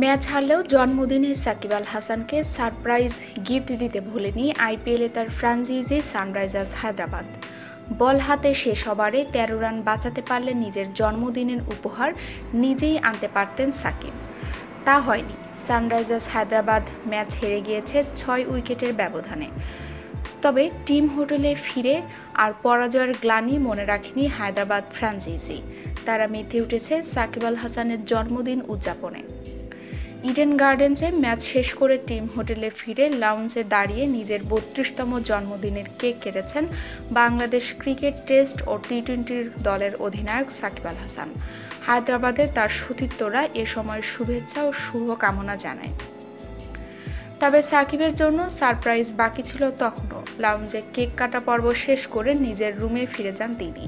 Match হারলেও জন্মদিনে সাকিব আল হাসানকে surprise gift দিতে ভুলেনি আইপিএলে তার ফ্রাঞ্চাইজি সানরাইজার্স হায়দ্রাবাদ। বল হাতে শেষ ওভারে তেরো রান বাঁচাতে পারলে নিজের জন্মদিনের উপহার নিজেই আনতে পারতেন সাকিব। তা হয়নি। সানরাইজার্স হায়দ্রাবাদ ম্যাচ হেরে গিয়েছে ছয় উইকেটের ব্যবধানে। তবে টিম হোটেলে ফিরে আর পরাজয়ের গ্লানি মনে রাখেনি হায়দ্রাবাদ ফ্রাঞ্চাইজি। তারা মেতে উঠেছে সাকিব আল হাসানের জন্মদিন উদযাপনে। ইডেন গার্ডেন্সে ম্যাচ শেষ করে টিম হোটেলে ফিরে লাউঞ্জে দাঁড়িয়ে নিজের বত্রিশতম জন্মদিনের কেক কেটেছেন বাংলাদেশ ক্রিকেট টেস্ট ও টি টোয়েন্টির দলের অধিনায়ক সাকিব আল হাসান। হায়দ্রাবাদে তার সতীর্থরা এ সময় শুভেচ্ছা ও শুভকামনা জানায়। তবে সাকিবের জন্য সারপ্রাইজ বাকি ছিল তখনও। লাউঞ্জে কেক কাটা পর্ব শেষ করে নিজের রুমে ফিরে যান তিনি।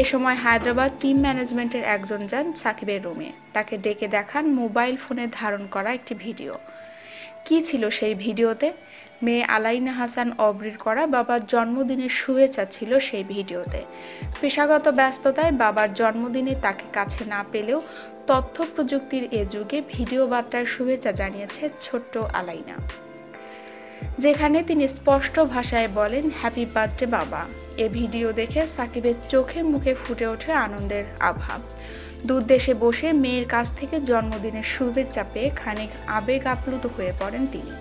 এ সময় হায়দ্রাবাদ টিম ম্যানেজমেন্টের একজন যান সাকিবের রুমে। তাকে ডেকে দেখান মোবাইল ফোনে ধারণ করা একটি ভিডিও। কি ছিল সেই ভিডিওতে? মেয়ে আলাইনা হাসান অবরির করা বাবার জন্মদিনের শুভেচ্ছা ছিল সেই ভিডিওতে। পেশাগত ব্যস্ততায় বাবার জন্মদিনে তাকে কাছে না পেলেও তথ্য প্রযুক্তির এ যুগে ভিডিও বার্তার শুভেচ্ছা জানিয়েছে ছোট্ট আলাইনা। যেখানে তিনি স্পষ্ট ভাষায় বলেন হ্যাপি বার্থডে বাবা। এ ভিডিও দেখে সাকিবের চোখে মুখে ফুটে ওঠে আনন্দের আভাব দূর দেশে বসে মেয়ের কাছ থেকে জন্মদিনের শুভেচ্ছা পেয়ে খানিক আবেগ আপ্লুত হয়ে পড়েন তিনি।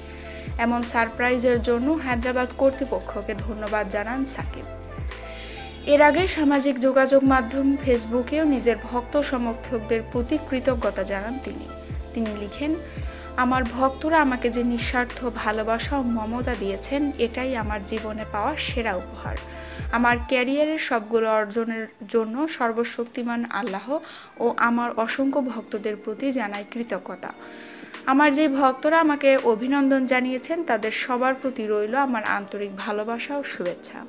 এমন সারপ্রাইজের জন্য হায়দ্রাবাদ কর্তৃপক্ষকে ধন্যবাদ জানান সাকিব। এর আগে সামাজিক যোগাযোগ মাধ্যম ফেসবুকেও নিজের ভক্ত সমর্থকদের প্রতি কৃতজ্ঞতা জানান তিনি। তিনি লিখেন আমার ভক্তরা আমাকে যে নিঃস্বার্থ ভালোবাসা ও মমতা দিয়েছেন, এটাই আমার জীবনে পাওয়া সেরা উপহার। আমার ক্যারিয়ারের সবগুলো অর্জনের জন্য সর্বশক্তিমান আল্লাহ ও আমার অসংখ্য ভক্তদের প্রতি জানাই কৃতজ্ঞতা। আমার যে ভক্তরা আমাকে অভিনন্দন জানিয়েছেন, তাদের সবার প্রতি রইল আমার আন্তরিক ভালোবাসা ও শুভেচ্ছা।